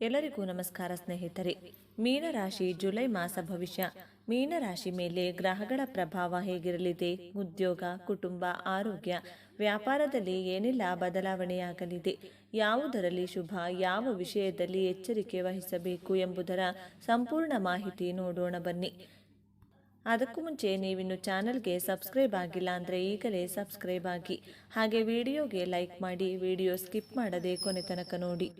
ಎಲ್ಲರಿಗೂ ನಮಸ್ಕಾರ ಸ್ನೇಹಿತರೆ. ಮೀನರಾಶಿ ಜುಲೈ ಮಾಸ ಭವಿಷ್ಯ. ಮೀನರಾಶಿ ಮೇಲೆ ಗ್ರಹಗಳ ಪ್ರಭಾವ ಹೇಗಿರಲಿದೆ? ಉದ್ಯೋಗ, ಕುಟುಂಬ, ಆರೋಗ್ಯ, ವ್ಯಾಪಾರದಲ್ಲಿ ಏನೆಲ್ಲ ಬದಲಾವಣೆಯಾಗಲಿದೆ? ಯಾವುದರಲ್ಲಿ ಶುಭ, ಯಾವ ವಿಷಯದಲ್ಲಿ ಎಚ್ಚರಿಕೆ ವಹಿಸಬೇಕು ಎಂಬುದರ ಸಂಪೂರ್ಣ ಮಾಹಿತಿ ನೋಡೋಣ ಬನ್ನಿ. ಅದಕ್ಕೂ ಮುಂಚೆ ನೀವಿನ್ನು ಚಾನಲ್ಗೆ ಸಬ್ಸ್ಕ್ರೈಬ್ ಆಗಿಲ್ಲ ಅಂದರೆ ಈಗಲೇ ಸಬ್ಸ್ಕ್ರೈಬ್ ಆಗಿ. ಹಾಗೆ ವಿಡಿಯೋಗೆ ಲೈಕ್ ಮಾಡಿ, ವಿಡಿಯೋ ಸ್ಕಿಪ್ ಮಾಡದೆ ಕೊನೆ ತನಕ ನೋಡಿ.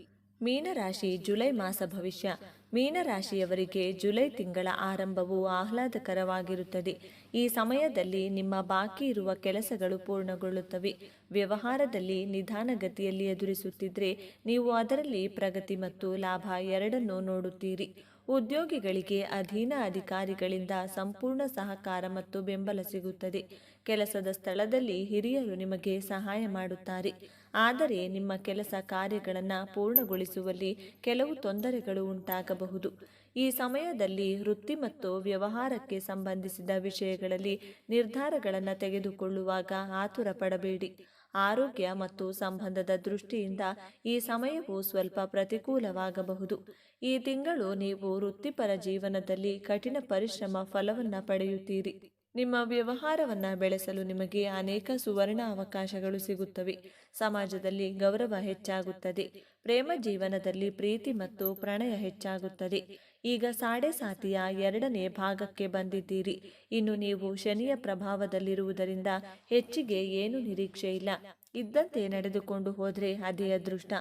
ಮೀನರಾಶಿ ಜುಲೈ ಮಾಸ ಭವಿಷ್ಯ. ಮೀನರಾಶಿಯವರಿಗೆ ಜುಲೈ ತಿಂಗಳ ಆರಂಭವು ಆಹ್ಲಾದಕರವಾಗಿರುತ್ತದೆ. ಈ ಸಮಯದಲ್ಲಿ ನಿಮ್ಮ ಬಾಕಿ ಇರುವ ಕೆಲಸಗಳು ಪೂರ್ಣಗೊಳ್ಳುತ್ತವೆ. ವ್ಯವಹಾರದಲ್ಲಿ ನಿಧಾನಗತಿಯಲ್ಲಿ ಎದುರಿಸುತ್ತಿದ್ದರೆ ನೀವು ಅದರಲ್ಲಿ ಪ್ರಗತಿ ಮತ್ತು ಲಾಭ ಎರಡನ್ನೂ ನೋಡುತ್ತೀರಿ. ಉದ್ಯೋಗಿಗಳಿಗೆ ಅಧೀನ ಅಧಿಕಾರಿಗಳಿಂದ ಸಂಪೂರ್ಣ ಸಹಕಾರ ಮತ್ತು ಬೆಂಬಲ ಸಿಗುತ್ತದೆ. ಕೆಲಸದ ಸ್ಥಳದಲ್ಲಿ ಹಿರಿಯರು ನಿಮಗೆ ಸಹಾಯ ಮಾಡುತ್ತಾರೆ. ಆದರೆ ನಿಮ್ಮ ಕೆಲಸ ಕಾರ್ಯಗಳನ್ನು ಪೂರ್ಣಗೊಳಿಸುವಲ್ಲಿ ಕೆಲವು ತೊಂದರೆಗಳು ಉಂಟಾಗಬಹುದು. ಈ ಸಮಯದಲ್ಲಿ ವೃತ್ತಿ ಮತ್ತು ವ್ಯವಹಾರಕ್ಕೆ ಸಂಬಂಧಿಸಿದ ವಿಷಯಗಳಲ್ಲಿ ನಿರ್ಧಾರಗಳನ್ನು ತೆಗೆದುಕೊಳ್ಳುವಾಗ ಆತುರ ಪಡಬೇಡಿ. ಆರೋಗ್ಯ ಮತ್ತು ಸಂಬಂಧದ ದೃಷ್ಟಿಯಿಂದ ಈ ಸಮಯವು ಸ್ವಲ್ಪ ಪ್ರತಿಕೂಲವಾಗಬಹುದು. ಈ ತಿಂಗಳು ನೀವು ವೃತ್ತಿಪರ ಜೀವನದಲ್ಲಿ ಕಠಿಣ ಪರಿಶ್ರಮ ಫಲವನ್ನು ಪಡೆಯುತ್ತೀರಿ. ನಿಮ್ಮ ವ್ಯವಹಾರವನ್ನು ಬೆಳೆಸಲು ನಿಮಗೆ ಅನೇಕ ಸುವರ್ಣ ಅವಕಾಶಗಳು ಸಿಗುತ್ತವೆ. ಸಮಾಜದಲ್ಲಿ ಗೌರವ ಹೆಚ್ಚಾಗುತ್ತದೆ. ಪ್ರೇಮ ಜೀವನದಲ್ಲಿ ಪ್ರೀತಿ ಮತ್ತು ಪ್ರಣಯ ಹೆಚ್ಚಾಗುತ್ತದೆ. ಈಗ ಸಾಡೆ ಸಾತಿಯ ಎರಡನೇ ಭಾಗಕ್ಕೆ ಬಂದಿದ್ದೀರಿ. ಇನ್ನು ನೀವು ಶನಿಯ ಪ್ರಭಾವದಲ್ಲಿರುವುದರಿಂದ ಹೆಚ್ಚಿಗೆ ಏನು ನಿರೀಕ್ಷೆ ಇಲ್ಲ. ಇದ್ದಂತೆ ನಡೆದುಕೊಂಡು ಹೋದರೆ ಅದೇ ಅದೃಷ್ಟ.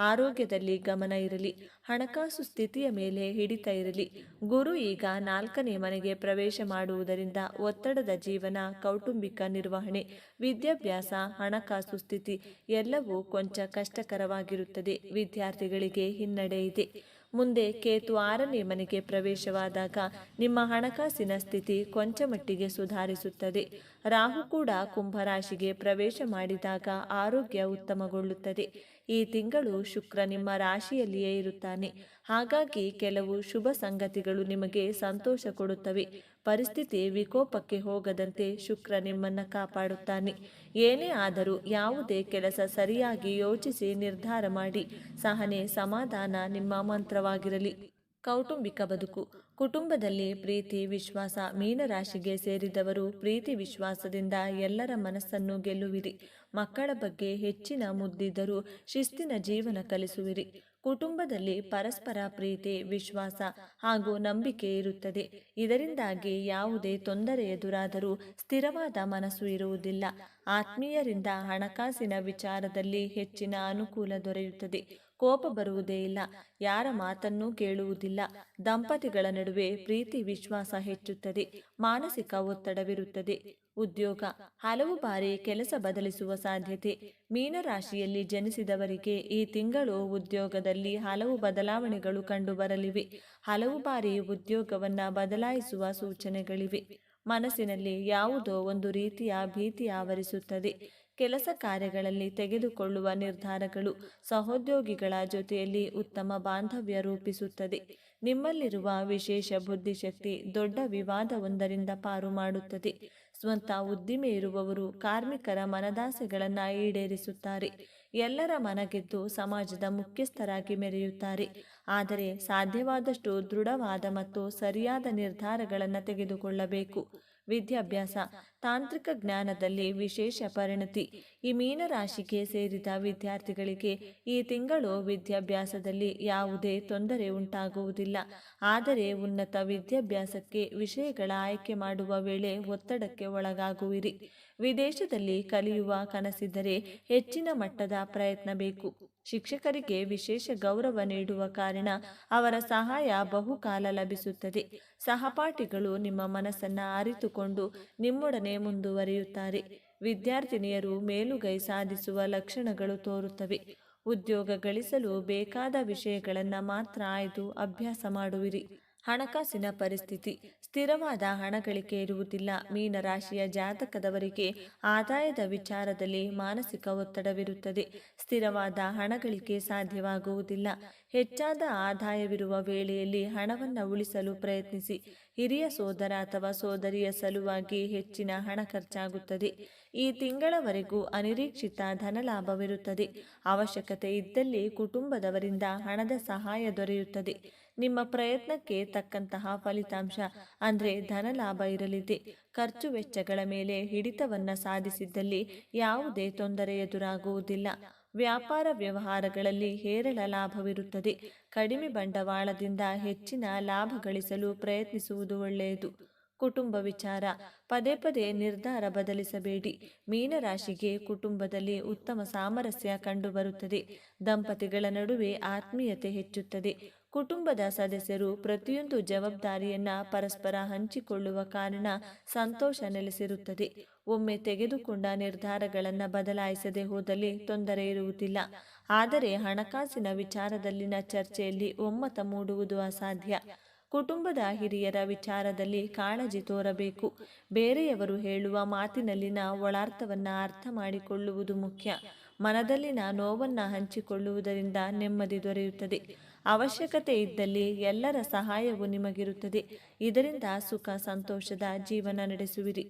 ಆರೋಗ್ಯದಲ್ಲಿ ಗಮನ ಇರಲಿ. ಹಣಕಾಸು ಸ್ಥಿತಿಯ ಮೇಲೆ ಹಿಡಿತ ಇರಲಿ. ಗುರು ಈಗ ನಾಲ್ಕನೇ ಮನೆಗೆ ಪ್ರವೇಶ ಮಾಡುವುದರಿಂದ ಒತ್ತಡದ ಜೀವನ, ಕೌಟುಂಬಿಕ ನಿರ್ವಹಣೆ, ವಿದ್ಯಾಭ್ಯಾಸ, ಹಣಕಾಸು ಸ್ಥಿತಿ ಎಲ್ಲವೂ ಕೊಂಚ ಕಷ್ಟಕರವಾಗಿರುತ್ತದೆ. ವಿದ್ಯಾರ್ಥಿಗಳಿಗೆ ಹಿನ್ನಡೆ ಇದೆ. ಮುಂದೆ ಕೇತು ಆರನೇ ಮನೆಗೆ ಪ್ರವೇಶವಾದಾಗ ನಿಮ್ಮ ಹಣಕಾಸಿನ ಸ್ಥಿತಿ ಕೊಂಚ ಮಟ್ಟಿಗೆ ಸುಧಾರಿಸುತ್ತದೆ. ರಾಹು ಕೂಡ ಕುಂಭರಾಶಿಗೆ ಪ್ರವೇಶ ಮಾಡಿದಾಗ ಆರೋಗ್ಯ ಉತ್ತಮಗೊಳ್ಳುತ್ತದೆ. ಈ ತಿಂಗಳು ಶುಕ್ರ ನಿಮ್ಮ ರಾಶಿಯಲ್ಲಿಯೇ ಇರುತ್ತಾನೆ. ಹಾಗಾಗಿ ಕೆಲವು ಶುಭ ಸಂಗತಿಗಳು ನಿಮಗೆ ಸಂತೋಷ ಕೊಡುತ್ತವೆ. ಪರಿಸ್ಥಿತಿ ವಿಕೋಪಕ್ಕೆ ಹೋಗದಂತೆ ಶುಕ್ರ ನಿಮ್ಮನ್ನು ಕಾಪಾಡುತ್ತಾನೆ. ಏನೇ ಆದರೂ ಯಾವುದೇ ಕೆಲಸ ಸರಿಯಾಗಿ ಯೋಚಿಸಿ ನಿರ್ಧಾರ ಮಾಡಿ. ಸಹನೆ, ಸಮಾಧಾನ ನಿಮ್ಮ ಮಂತ್ರವಾಗಿರಲಿ. ಕೌಟುಂಬಿಕ ಬದುಕು. ಕುಟುಂಬದಲ್ಲಿ ಪ್ರೀತಿ, ವಿಶ್ವಾಸ, ಮೀನರಾಶಿಗೆ ಸೇರಿದವರು ಪ್ರೀತಿ ವಿಶ್ವಾಸದಿಂದ ಎಲ್ಲರ ಮನಸ್ಸನ್ನು ಗೆಲ್ಲುವಿರಿ. ಮಕ್ಕಳ ಬಗ್ಗೆ ಹೆಚ್ಚಿನ ಮುದ್ದಿದ್ದರೂ ಶಿಸ್ತಿನ ಜೀವನ ಕಲಿಸುವಿರಿ. ಕುಟುಂಬದಲ್ಲಿ ಪರಸ್ಪರ ಪ್ರೀತಿ, ವಿಶ್ವಾಸ ಹಾಗೂ ನಂಬಿಕೆ ಇರುತ್ತದೆ. ಇದರಿಂದಾಗಿ ಯಾವುದೇ ತೊಂದರೆ ಎದುರಾದರೂ ಸ್ಥಿರವಾದ ಮನಸ್ಸು ಇರುವುದಿಲ್ಲ. ಆತ್ಮೀಯರಿಂದ ಹಣಕಾಸಿನ ವಿಚಾರದಲ್ಲಿ ಹೆಚ್ಚಿನ ಅನುಕೂಲ ದೊರೆಯುತ್ತದೆ. ಕೋಪ ಬರುವುದೇ ಇಲ್ಲ. ಯಾರ ಮಾತನ್ನೂ ಕೇಳುವುದಿಲ್ಲ. ದಂಪತಿಗಳ ನಡುವೆ ಪ್ರೀತಿ, ವಿಶ್ವಾಸ ಹೆಚ್ಚುತ್ತದೆ. ಮಾನಸಿಕ ಒತ್ತಡವಿರುತ್ತದೆ. ಉದ್ಯೋಗ. ಹಲವು ಬಾರಿ ಕೆಲಸ ಬದಲಿಸುವ ಸಾಧ್ಯತೆ. ಮೀನರಾಶಿಯಲ್ಲಿ ಜನಿಸಿದವರಿಗೆ ಈ ತಿಂಗಳು ಉದ್ಯೋಗದಲ್ಲಿ ಹಲವು ಬದಲಾವಣೆಗಳು ಕಂಡುಬರಲಿವೆ. ಹಲವು ಬಾರಿ ಉದ್ಯೋಗವನ್ನ ಬದಲಾಯಿಸುವ ಸೂಚನೆಗಳಿವೆ. ಮನಸ್ಸಿನಲ್ಲಿ ಯಾವುದೋ ಒಂದು ರೀತಿಯ ಭೀತಿ ಆವರಿಸುತ್ತದೆ. ಕೆಲಸ ಕಾರ್ಯಗಳಲ್ಲಿ ತೆಗೆದುಕೊಳ್ಳುವ ನಿರ್ಧಾರಗಳು ಸಹೋದ್ಯೋಗಿಗಳ ಜೊತೆಯಲ್ಲಿ ಉತ್ತಮ ಬಾಂಧವ್ಯ ರೂಪಿಸುತ್ತದೆ. ನಿಮ್ಮಲ್ಲಿರುವ ವಿಶೇಷ ಬುದ್ಧಿಶಕ್ತಿ ದೊಡ್ಡ ವಿವಾದವೊಂದರಿಂದ ಪಾರು ಮಾಡುತ್ತದೆ. ಸ್ವಂತ ಉದ್ದಿಮೆ ಇರುವವರು ಕಾರ್ಮಿಕರ ಮನದಾಸೆಗಳನ್ನು ಈಡೇರಿಸುತ್ತಾರೆ. ಎಲ್ಲರ ಮನಗೆದ್ದು ಸಮಾಜದ ಮುಖ್ಯಸ್ಥರಾಗಿ ಮೆರೆಯುತ್ತಾರೆ. ಆದರೆ ಸಾಧ್ಯವಾದಷ್ಟು ದೃಢವಾದ ಮತ್ತು ಸರಿಯಾದ ನಿರ್ಧಾರಗಳನ್ನು ತೆಗೆದುಕೊಳ್ಳಬೇಕು. ವಿದ್ಯಾಭ್ಯಾಸ, ತಾಂತ್ರಿಕ ಜ್ಞಾನದಲ್ಲಿ ವಿಶೇಷ ಪರಿಣತಿ. ಈ ಮೀನರಾಶಿಗೆ ಸೇರಿದ ವಿದ್ಯಾರ್ಥಿಗಳಿಗೆ ಈ ತಿಂಗಳು ವಿದ್ಯಾಭ್ಯಾಸದಲ್ಲಿ ಯಾವುದೇ ತೊಂದರೆ ಉಂಟಾಗುವುದಿಲ್ಲ. ಆದರೆ ಉನ್ನತ ವಿದ್ಯಾಭ್ಯಾಸಕ್ಕೆ ವಿಷಯಗಳ ಆಯ್ಕೆ ಮಾಡುವ ವೇಳೆ ಒತ್ತಡಕ್ಕೆ ಒಳಗಾಗುವಿರಿ. ವಿದೇಶದಲ್ಲಿ ಕಲಿಯುವ ಕನಸಿದ್ದರೆ ಹೆಚ್ಚಿನ ಮಟ್ಟದ ಪ್ರಯತ್ನ ಬೇಕು. ಶಿಕ್ಷಕರಿಗೆ ವಿಶೇಷ ಗೌರವ ನೀಡುವ ಕಾರಣ ಅವರ ಸಹಾಯ ಬಹುಕಾಲ ಲಭಿಸುತ್ತದೆ. ಸಹಪಾಠಿಗಳು ನಿಮ್ಮ ಮನಸ್ಸನ್ನು ಅರಿತುಕೊಂಡು ನಿಮ್ಮೊಡನೆ ಮುಂದುವರಿಯುತ್ತಾರೆ. ವಿದ್ಯಾರ್ಥಿನಿಯರು ಮೇಲುಗೈ ಸಾಧಿಸುವ ಲಕ್ಷಣಗಳು ತೋರುತ್ತವೆ. ಉದ್ಯೋಗ ಗಳಿಸಲು ಬೇಕಾದ ವಿಷಯಗಳನ್ನು ಮಾತ್ರ ಆಯ್ದು ಅಭ್ಯಾಸ ಮಾಡುವಿರಿ. ಹಣಕಾಸಿನ ಪರಿಸ್ಥಿತಿ. ಸ್ಥಿರವಾದ ಹಣ ಗಳಿಕೆ ಇರುವುದಿಲ್ಲ. ಮೀನರಾಶಿಯ ಜಾತಕದವರಿಗೆ ಆದಾಯದ ವಿಚಾರದಲ್ಲಿ ಮಾನಸಿಕ ಒತ್ತಡವಿರುತ್ತದೆ. ಸ್ಥಿರವಾದ ಹಣ ಗಳಿಕೆ ಸಾಧ್ಯವಾಗುವುದಿಲ್ಲ. ಹೆಚ್ಚಾದ ಆದಾಯವಿರುವ ವೇಳೆಯಲ್ಲಿ ಹಣವನ್ನು ಉಳಿಸಲು ಪ್ರಯತ್ನಿಸಿ. ಹಿರಿಯ ಸೋದರ ಅಥವಾ ಸೋದರಿಯ ಸಲುವಾಗಿ ಹೆಚ್ಚಿನ ಹಣ ಖರ್ಚಾಗುತ್ತದೆ. ಈ ತಿಂಗಳವರೆಗೂ ಅನಿರೀಕ್ಷಿತ ಧನಲಾಭವಿರುತ್ತದೆ. ಅವಶ್ಯಕತೆ ಇದ್ದಲ್ಲಿ ಕುಟುಂಬದವರಿಂದ ಹಣದ ಸಹಾಯ ದೊರೆಯುತ್ತದೆ. ನಿಮ್ಮ ಪ್ರಯತ್ನಕ್ಕೆ ತಕ್ಕಂತಹ ಫಲಿತಾಂಶ, ಅಂದರೆ ಧನಲಾಭ ಇರಲಿದೆ. ಖರ್ಚು ವೆಚ್ಚಗಳ ಮೇಲೆ ಹಿಡಿತವನ್ನ ಸಾಧಿಸಿದ್ದಲ್ಲಿ ಯಾವುದೇ ತೊಂದರೆ ಎದುರಾಗುವುದಿಲ್ಲ. ವ್ಯಾಪಾರ ವ್ಯವಹಾರಗಳಲ್ಲಿ ಹೇರಳ ಲಾಭವಿರುತ್ತದೆ. ಕಡಿಮೆ ಬಂಡವಾಳದಿಂದ ಹೆಚ್ಚಿನ ಲಾಭ ಗಳಿಸಲು ಪ್ರಯತ್ನಿಸುವುದು ಒಳ್ಳೆಯದು. ಕುಟುಂಬ ವಿಚಾರ. ಪದೇ ಪದೇ ನಿರ್ಧಾರ ಬದಲಿಸಬೇಡಿ. ಮೀನರಾಶಿಗೆ ಕುಟುಂಬದಲ್ಲಿ ಉತ್ತಮ ಸಾಮರಸ್ಯ ಕಂಡುಬರುತ್ತದೆ. ದಂಪತಿಗಳ ನಡುವೆ ಆತ್ಮೀಯತೆ ಹೆಚ್ಚುತ್ತದೆ. ಕುಟುಂಬದ ಸದಸ್ಯರು ಪ್ರತಿಯೊಂದು ಜವಾಬ್ದಾರಿಯನ್ನ ಪರಸ್ಪರ ಹಂಚಿಕೊಳ್ಳುವ ಕಾರಣ ಸಂತೋಷ ನೆಲೆಸಿರುತ್ತದೆ. ಒಮ್ಮೆ ತೆಗೆದುಕೊಂಡ ನಿರ್ಧಾರಗಳನ್ನು ಬದಲಾಯಿಸದೆ ಹೋದಲ್ಲಿ ತೊಂದರೆ ಇರುವುದಿಲ್ಲ. ಆದರೆ ಹಣಕಾಸಿನ ವಿಚಾರದಲ್ಲಿನ ಚರ್ಚೆಯಲ್ಲಿ ಒಮ್ಮತ ಮೂಡುವುದು ಅಸಾಧ್ಯ. ಕುಟುಂಬದ ಹಿರಿಯರ ವಿಚಾರದಲ್ಲಿ ಕಾಳಜಿ ತೋರಬೇಕು. ಬೇರೆಯವರು ಹೇಳುವ ಮಾತಿನಲ್ಲಿನ ಒಳಾರ್ಥವನ್ನು ಅರ್ಥ ಮಾಡಿಕೊಳ್ಳುವುದು ಮುಖ್ಯ. ಮನದಲ್ಲಿನ ನೋವನ್ನು ಹಂಚಿಕೊಳ್ಳುವುದರಿಂದ ನೆಮ್ಮದಿ ದೊರೆಯುತ್ತದೆ. ಅವಶ್ಯಕತೆ ಇದ್ದಲ್ಲಿ ಎಲ್ಲರ ಸಹಾಯವು ನಿಮಗಿರುತ್ತದೆ. ಇದರಿಂದ ಸುಖ, ಸಂತೋಷದ ಜೀವನ ನಡೆಸುವಿರಿ.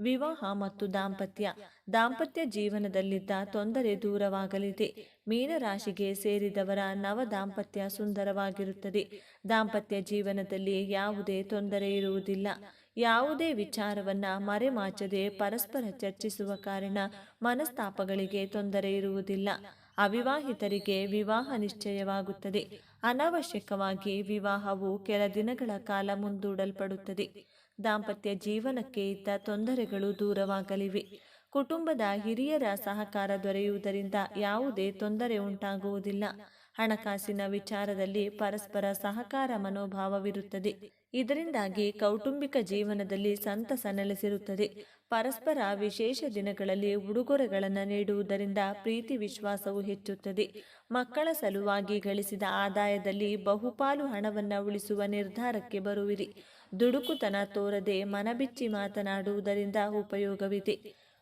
ವಿವಾಹ ಮತ್ತು ದಾಂಪತ್ಯ. ದಾಂಪತ್ಯ ಜೀವನದಲ್ಲಿದ್ದ ತೊಂದರೆ ದೂರವಾಗಲಿದೆ. ಮೀನರಾಶಿಗೆ ಸೇರಿದವರ ನವ ದಾಂಪತ್ಯ ಸುಂದರವಾಗಿರುತ್ತದೆ. ದಾಂಪತ್ಯ ಜೀವನದಲ್ಲಿ ಯಾವುದೇ ತೊಂದರೆ ಇರುವುದಿಲ್ಲ. ಯಾವುದೇ ವಿಚಾರವನ್ನ ಮರೆಮಾಚದೆ ಪರಸ್ಪರ ಚರ್ಚಿಸುವ ಕಾರಣ ಮನಸ್ತಾಪಗಳಿಗೆ ತೊಂದರೆ ಇರುವುದಿಲ್ಲ. ಅವಿವಾಹಿತರಿಗೆ ವಿವಾಹ ನಿಶ್ಚಯವಾಗುತ್ತದೆ. ಅನಾವಶ್ಯಕವಾಗಿ ವಿವಾಹವು ಕೆಲ ದಿನಗಳ ಕಾಲ ಮುಂದೂಡಲ್ಪಡುತ್ತದೆ. ದಾಂಪತ್ಯ ಜೀವನಕ್ಕೆ ಇದ್ದ ತೊಂದರೆಗಳು ದೂರವಾಗಲಿವೆ. ಕುಟುಂಬದ ಹಿರಿಯರ ಸಹಕಾರ ದೊರೆಯುವುದರಿಂದ ಯಾವುದೇ ತೊಂದರೆ ಉಂಟಾಗುವುದಿಲ್ಲ. ಹಣಕಾಸಿನ ವಿಚಾರದಲ್ಲಿ ಪರಸ್ಪರ ಸಹಕಾರ ಮನೋಭಾವವಿರುತ್ತದೆ. ಇದರಿಂದಾಗಿ ಕೌಟುಂಬಿಕ ಜೀವನದಲ್ಲಿ ಸಂತಸ ನೆಲೆಸಿರುತ್ತದೆ. ಪರಸ್ಪರ ವಿಶೇಷ ದಿನಗಳಲ್ಲಿ ಉಡುಗೊರೆಗಳನ್ನು ನೀಡುವುದರಿಂದ ಪ್ರೀತಿ ವಿಶ್ವಾಸವು ಹೆಚ್ಚುತ್ತದೆ. ಮಕ್ಕಳ ಸಲುವಾಗಿ ಗಳಿಸಿದ ಆದಾಯದಲ್ಲಿ ಬಹುಪಾಲು ಹಣವನ್ನು ಉಳಿಸುವ ನಿರ್ಧಾರಕ್ಕೆ ಬರುವಿರಿ. ದುಡುಕುತನ ತೋರದೆ ಮನಬಿಚ್ಚಿ ಮಾತನಾಡುವುದರಿಂದ ಉಪಯೋಗವಿದೆ.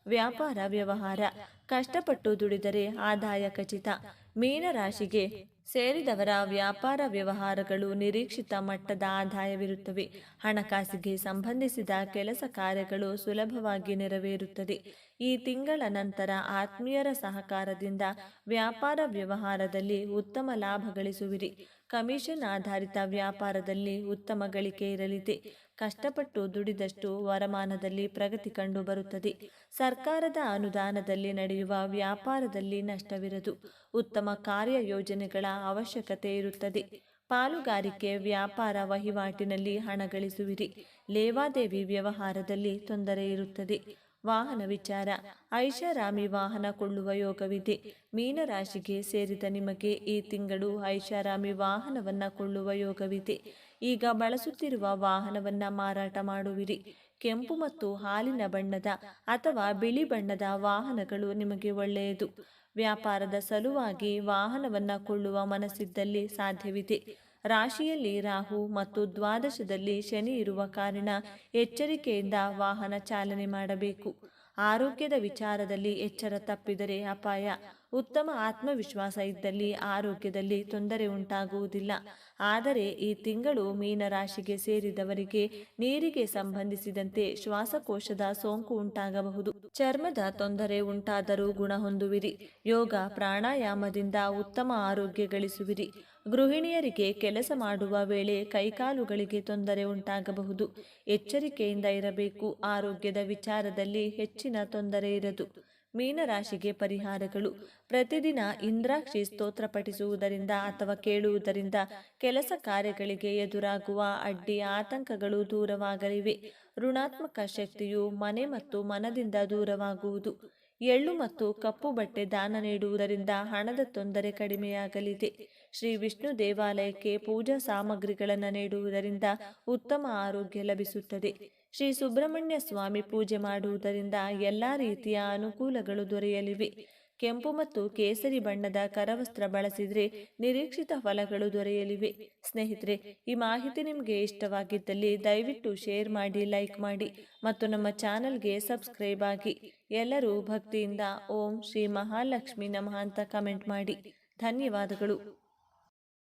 ವ್ಯಾಪಾರ ವ್ಯವಹಾರ. ಕಷ್ಟಪಟ್ಟು ದುಡಿದರೆ ಆದಾಯ ಖಚಿತ. ಮೀನರಾಶಿಗೆ ಸೇರಿದವರ ವ್ಯಾಪಾರ ವ್ಯವಹಾರಗಳು ನಿರೀಕ್ಷಿತ ಮಟ್ಟದ ಆದಾಯವಿರುತ್ತವೆ. ಹಣಕಾಸಿಗೆ ಸಂಬಂಧಿಸಿದ ಕೆಲಸ ಕಾರ್ಯಗಳು ಸುಲಭವಾಗಿ ನೆರವೇರುತ್ತದೆ. ಈ ತಿಂಗಳ ನಂತರ ಆತ್ಮೀಯರ ಸಹಕಾರದಿಂದ ವ್ಯಾಪಾರ ವ್ಯವಹಾರದಲ್ಲಿ ಉತ್ತಮ ಲಾಭ ಗಳಿಸುವಿರಿ. ಕಮಿಷನ್ ಆಧಾರಿತ ವ್ಯಾಪಾರದಲ್ಲಿ ಉತ್ತಮ ಗಳಿಕೆ ಇರಲಿದೆ. ಕಷ್ಟಪಟ್ಟು ದುಡಿದಷ್ಟು ವರಮಾನದಲ್ಲಿ ಪ್ರಗತಿ ಕಂಡು ಬರುತ್ತದೆ. ಸರ್ಕಾರದ ಅನುದಾನದಲ್ಲಿ ನಡೆಯುವ ವ್ಯಾಪಾರದಲ್ಲಿ ನಷ್ಟವಿರದು. ಉತ್ತಮ ಕಾರ್ಯ ಯೋಜನೆಗಳ ಅವಶ್ಯಕತೆ ಇರುತ್ತದೆ. ಪಾಲುಗಾರಿಕೆ ವ್ಯಾಪಾರ ವಹಿವಾಟಿನಲ್ಲಿ ಹಣ ಗಳಿಸುವಿರಿ. ಲೇವಾದೇವಿ ವ್ಯವಹಾರದಲ್ಲಿ ತೊಂದರೆ ಇರುತ್ತದೆ. ವಾಹನ ವಿಚಾರ. ಐಷಾರಾಮಿ ವಾಹನ ಕೊಳ್ಳುವ ಯೋಗವಿದೆ. ಮೀನರಾಶಿಗೆ ಸೇರಿದ ನಿಮಗೆ ಈ ತಿಂಗಳು ಐಷಾರಾಮಿ ವಾಹನವನ್ನ ಕೊಳ್ಳುವ ಯೋಗವಿದೆ. ಈಗ ಬಳಸುತ್ತಿರುವ ವಾಹನವನ್ನ ಮಾರಾಟ ಮಾಡುವಿರಿ. ಕೆಂಪು ಮತ್ತು ಹಾಲಿನ ಬಣ್ಣದ ಅಥವಾ ಬಿಳಿ ಬಣ್ಣದ ವಾಹನಗಳು ನಿಮಗೆ ಒಳ್ಳೆಯದು. ವ್ಯಾಪಾರದ ಸಲುವಾಗಿ ವಾಹನವನ್ನ ಕೊಳ್ಳುವ ಮನಸ್ಸಿದ್ದಲ್ಲಿ ಸಾಧ್ಯವಿದೆ. ರಾಶಿಯಲ್ಲಿ ರಾಹು ಮತ್ತು ದ್ವಾದಶದಲ್ಲಿ ಶನಿ ಇರುವ ಕಾರಣ ಎಚ್ಚರಿಕೆಯಿಂದ ವಾಹನ ಚಾಲನೆ ಮಾಡಬೇಕು. ಆರೋಗ್ಯದ ವಿಚಾರದಲ್ಲಿ ಎಚ್ಚರ ತಪ್ಪಿದರೆ ಅಪಾಯ. ಉತ್ತಮ ಆತ್ಮವಿಶ್ವಾಸ ಇದ್ದಲ್ಲಿ, ಆರೋಗ್ಯದಲ್ಲಿ ತೊಂದರೆ ಉಂಟಾಗುವುದಿಲ್ಲ. ಆದರೆ ಈ ತಿಂಗಳು ಮೀನರಾಶಿಗೆ ಸೇರಿದವರಿಗೆ ನೀರಿಗೆ ಸಂಬಂಧಿಸಿದಂತೆ ಶ್ವಾಸಕೋಶದ ಸೋಂಕು ಉಂಟಾಗಬಹುದು. ಚರ್ಮದ ತೊಂದರೆ ಉಂಟಾದರೂ ಗುಣ ಹೊಂದುವಿರಿ. ಯೋಗ ಪ್ರಾಣಾಯಾಮದಿಂದ ಉತ್ತಮ ಆರೋಗ್ಯ ಗಳಿಸುವಿರಿ. ಗೃಹಿಣಿಯರಿಗೆ ಕೆಲಸ ಮಾಡುವ ವೇಳೆ ಕೈಕಾಲುಗಳಿಗೆ ತೊಂದರೆ ಉಂಟಾಗಬಹುದು. ಎಚ್ಚರಿಕೆಯಿಂದ ಇರಬೇಕು. ಆರೋಗ್ಯದ ವಿಚಾರದಲ್ಲಿ ಹೆಚ್ಚಿನ ತೊಂದರೆ ಇರದು. ಮೀನರಾಶಿಗೆ ಪರಿಹಾರಗಳು. ಪ್ರತಿದಿನ ಇಂದ್ರಾಕ್ಷಿ ಸ್ತೋತ್ರ ಪಠಿಸುವುದರಿಂದ ಅಥವಾ ಕೇಳುವುದರಿಂದ ಕೆಲಸ ಕಾರ್ಯಗಳಿಗೆ ಎದುರಾಗುವ ಅಡ್ಡಿ ಆತಂಕಗಳು ದೂರವಾಗಲಿವೆ. ಋಣಾತ್ಮಕ ಶಕ್ತಿಯು ಮನೆ ಮತ್ತು ಮನದಿಂದ ದೂರವಾಗುವುದು. ಎಳ್ಳು ಮತ್ತು ಕಪ್ಪು ಬಟ್ಟೆ ದಾನ ನೀಡುವುದರಿಂದ ಹಣದ ತೊಂದರೆ ಕಡಿಮೆಯಾಗಲಿದೆ. ಶ್ರೀ ವಿಷ್ಣು ದೇವಾಲಯಕ್ಕೆ ಪೂಜಾ ಸಾಮಗ್ರಿಗಳನ್ನು ನೀಡುವುದರಿಂದ ಉತ್ತಮ ಆರೋಗ್ಯ ಲಭಿಸುತ್ತದೆ. ಶ್ರೀ ಸುಬ್ರಹ್ಮಣ್ಯ ಸ್ವಾಮಿ ಪೂಜೆ ಮಾಡುವುದರಿಂದ ಎಲ್ಲ ರೀತಿಯ ಅನುಕೂಲಗಳು ದೊರೆಯಲಿವೆ. ಕೆಂಪು ಮತ್ತು ಕೇಸರಿ ಬಣ್ಣದ ಕರವಸ್ತ್ರ ಬಳಸಿದರೆ ನಿರೀಕ್ಷಿತ ಫಲಗಳು ದೊರೆಯಲಿವೆ. ಸ್ನೇಹಿತರೆ, ಈ ಮಾಹಿತಿ ನಿಮಗೆ ಇಷ್ಟವಾಗಿದ್ದಲ್ಲಿ ದಯವಿಟ್ಟು ಶೇರ್ ಮಾಡಿ, ಲೈಕ್ ಮಾಡಿ ಮತ್ತು ನಮ್ಮ ಚಾನಲ್ಗೆ ಸಬ್ಸ್ಕ್ರೈಬ್ ಆಗಿ. ಎಲ್ಲರೂ ಭಕ್ತಿಯಿಂದ ಓಂ ಶ್ರೀ ಮಹಾಲಕ್ಷ್ಮಿ ನಮಃ ಅಂತ ಕಮೆಂಟ್ ಮಾಡಿ. ಧನ್ಯವಾದಗಳು.